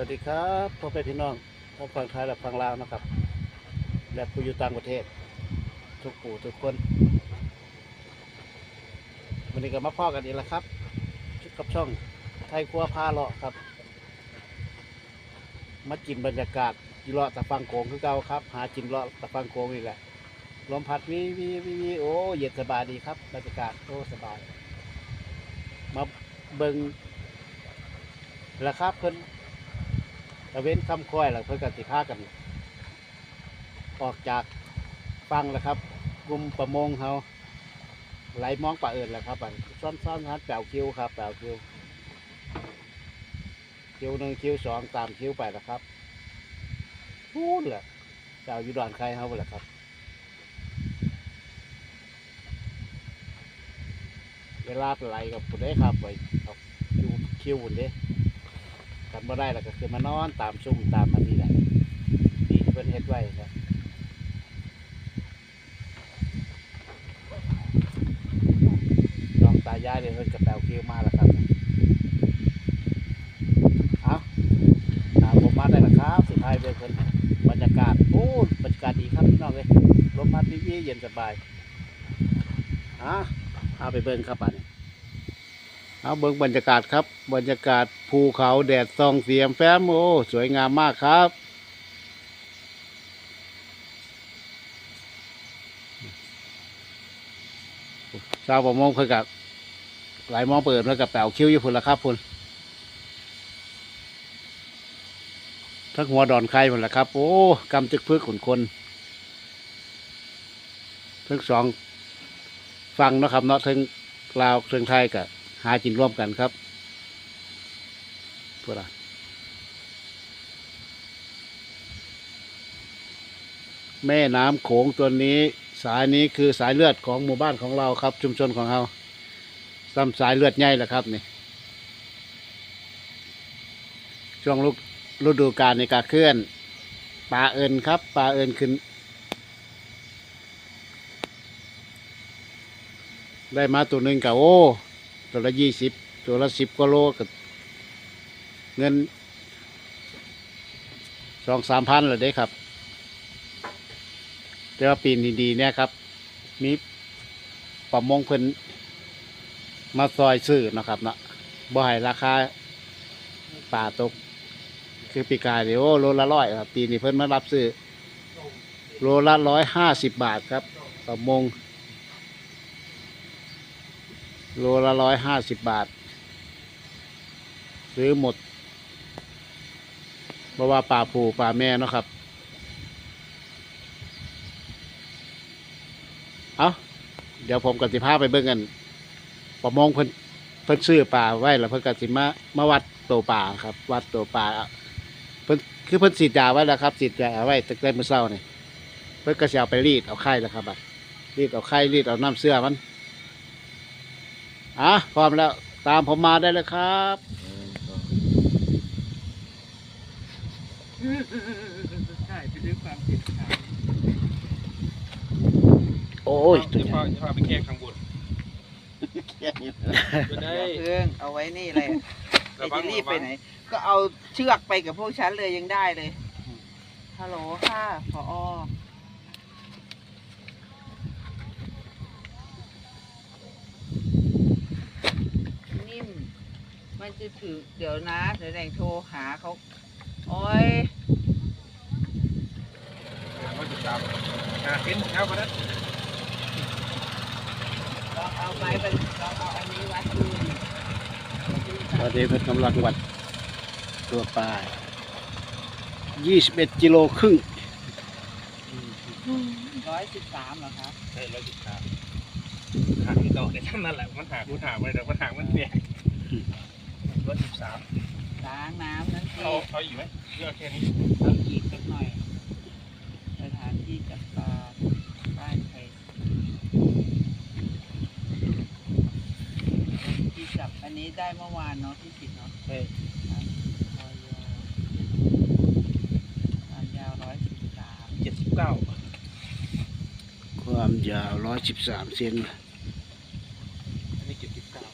วัสดีครับพ่อแม่พี่น้องทั้งฝั่งไทยและฝั่งลาวนะครับ และผู้อยู่ต่างประเทศ ทุกปู่ทุกคนวันนี้ก็มาพ่อกันอีกแล้วครับกับช่องไทยครัวพาเลาะครับ มากินบรรยากาศอยู่เลาะตะฟังโขงคือเก่าครับ หากินเลาะตะฟังโขงอีกแหละลมพัดวิววิววิวิโอ้เย็นสบายดีครับบรรยากาศโอ้สบาย มาเบิงแล้วครับเพิ่น ตะเว้นคำค่อยแล้วเพื่อกันสิพากัน ออกจากฟังแล้วครับ กลุ่มประมงเขาไหลมองป่าเอิญแล้วครับอันซ่อนซ่อนฮัดแปวคิวครับแปวคิวคิวหนึ่งคิวสองตามคิวไปแล้วครับพูดแหละแปวอยู่ดอนใครเขาแหละครับเวลาไปไหลกับผู้ได้ครับไปคิวคิวหุ่นเด้ บ่ได้แล้วก็คือมานอนตามซุ่มตามมันนี่แหละดีที่เพิ่นเฮ็ดไว้ครับน้องตายายเดี๋ยวเพิ่นกระแปวคิวมาแล้วครับเอาตามผมมาได้แล้วครับ สุดท้ายเบิ่งเพิ่นบรรยากาศโอ้บรรยากาศดีครับพี่น้องเลยลมพัดวิวๆเย็นสบายอะเอาไปเบิ่งครับอันนี้ เอาเบิ่งบรรยากาศครับ บรรยากาศภูเขาแดดส่องเสียมแฟมโอ้สวยงามมากครับ ชาวประมงเพิ่นกับหลายมองเปิดแล้วกับแปวคิ้วอยู่พุ่นละครับพุ่นทั้งหัวดอนไข่พุ่นละครับ โอ้กำจึกพึกขนคนทั้งสองฟังนะครับเนาะทั้งลาวทั้งไทยกับากินร่วมกันครับพวกเราแม่น้ำโขงตัวนี้สายนี้คือสายเลือดของหมู่บ้านของเราครับ ชุมชนของเราซ้ำสายเลือดใหญ่แหละครับนี่ช่วงฤฤดูกาลในการเคลื่อนปลาเอินครับปลาเอินขึ้น ได้มาตัวหนึ่งกับโอ้ ตัวละยี่สิบตัวละสิบกว่าโลกับเงินสองสามพันเลยเด้ครับ แต่ว่าปีนดีเนี่ยครับ มีประมงเพิ่นมาซอยซื้อนะครับเนาะบ่ให้ราคาป่าตก คือปีกายเดี๋ยวโลละร้อยครับ ปีนี้เพิ่นมารับซื้อโลละร้อยห้าสิบบาทครับประมง โลละร้อยห้าสิบบาท ซื้อหมดเพราะว่าป่าผูป่าแม่เนาะครับ เอาเดี๋ยวผมกับสิพาไปเบิ่งกันประมงเพิ่นเพิ่นซื้อป่าไว้แล้วเพิ่นกับสิมามาวัดตัวป่าครับ วัดตัวป่าเพิ่นคือเพิ่นสีดยาไว้แล้วครับสีดยาไว้ตั้งแต่เมื่อเช้านี่เพิ่นก็สิเอาไปรีดเอาไข่แล้วครับบัดรีดเอาไข่รีดเอาน้ำเสื้อมัน อะพร้อมแล้ว ตามผมมาได้เลยครับใช่ไปด้วยความผิดครับโอ้ยตัวจะใหญ่พาจะพาไปแก้ข้างบนจะได้เพื่องเอาไว้นี่เลยไอ้ระวัจะงรีบระไปวังไหน ก็เอาเชือกไปกับพวกฉันเลยยังได้เลยฮัลโหลค่ะพออนิ่ม มันจะถือเดี๋ยวนะ เดี๋ยวแดงโทรหาเขาโอ้ยเขาจะจับอ่าเห็นเช้ามาแล้วลองเอาไปเป็นลองเอาอันนี้วัดดูตอนนี้เพิ่นกำลังวัดตัวปลายี่สิบเอ็ดกิโลครึ่งร้อยสิบสามเหรอคะใช่ร้อยสิบสามหางเก่าแต่ท่านนั่นแหละมันหางมันหางไปแต่มันหางมันเปียก ร้อยสิบสามล้างน้ำนั่นสิเขาเขาอยู่ไหมเยอะแค่นี้เอาอีกสักหน่อยสถานที่จับปลาบ้านใครที่จับอันนี้ได้เมื่อวานเนาะที่สิบเนาะ ใช่ความยาวร้อยสิบสามเจ็ดสิบเก้าความยาวร้อยสิบสามเซนอันนี้เจ็ดสิบเก้า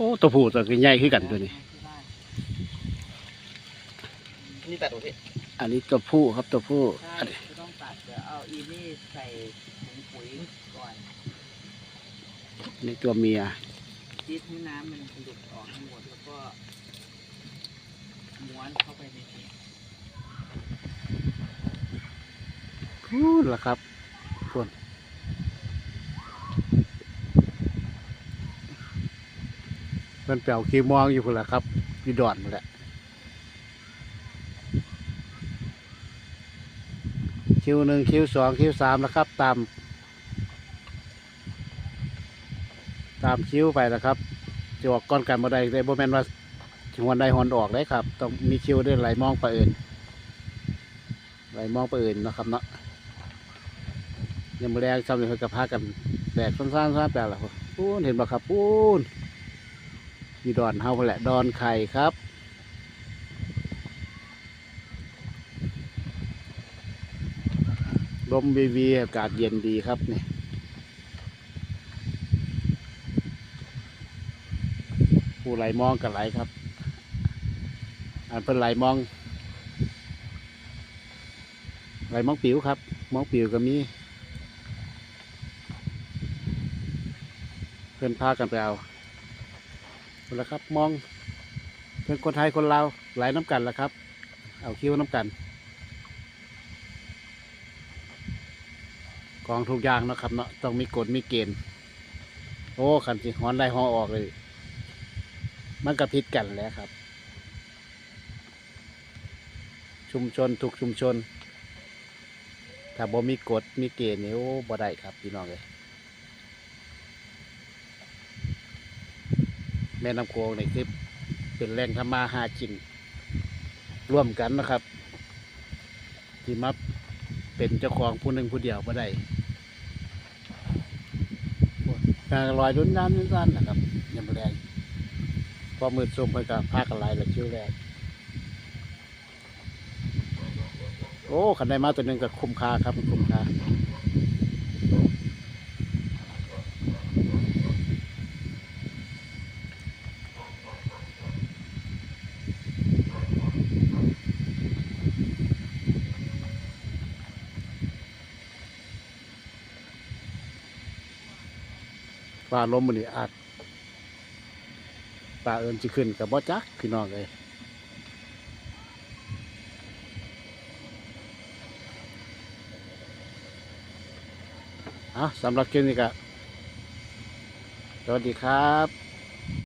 อ้ตัวผู้ตัวใหญ่ขึ้นกันตัวนี้นี่ตัดโอเคอันนี้ตัวผู้ครับตัวผู้ใช่อันนี้ก็ต้องตัดเดี๋ยวเอาอีนี่ใส่ถุงปุ๋ยก่อนอันนี้ตัวเมียซีดให้น้ำมันหลุดออกทั้งหมดแล้วก็ม้วนเข้าไปในนี้พูดละครับพูด มันเปล่าคีมองอยู่พุ่นละครับอยู่ดอนแหละคิวหนึ่งคิวสองคิวสามแล้วครับ ตาม ตามคิวไปนะครับจะออกก้อนกันบ่ได้ได้บ่แม่นว่าหวนใดหวนออกได้ครับ ต้องมีคิวด้วยไหลมองไปอื่นไหลมองไปอื่นนะครับเนาะยังมาแรงซ้ำเลยกับพากันแบกซ้ำๆซ้ำแปลละปูนเห็นบ่ครับปูน มีดอนเฮาแหละดอนไข่ครับลมวีวีอากาศเย็นดีครับนี่ผู้ไหลมองกับไหลครับ อันเป็นไหลมอง ไหลมองปิวครับ มองปิวก็มี เพื่อนพากันไปเอา เอาละครับมองเพื่อนคนไทยคนลาวไหลน้ำกันละครับ เอาคิ้วน้ำกัน กองทุกอย่างนะครับเนาะต้องมีกฎมีเกณฑ์โอ้ขันสิหอนได้หอออกเลย มันก็พิดกันแหล้วครับ ชุมชนทุกชุมชน ถ้าบ่มีกฎมีเกณฑ์นี่โอ้บ่ได้ครับพี่น้องเลย แม่น้ำโขงนี่คือเป็นแหล่งทำมาหากิน ร่วมกันนะครับ ที่มาเป็นเจ้าของผู้หนึ่งผู้เดียวบ่ได้การลอยรุนน้ำรุนน้ำนะครับยังบ่แรงพอมืดซุ่มเพิ่นก็พากันไล่ละคิวแรกโอ้ขันได้มาตัวหนึ่งก็คุ้มค่าครับคุ้มค่า ว่าลมมันนี่อาจปลาเอิญจะขึ้นกับบ่จักพี่น้องเลยเอาสำหรับคลิปนี้ก็สวัสดีครับ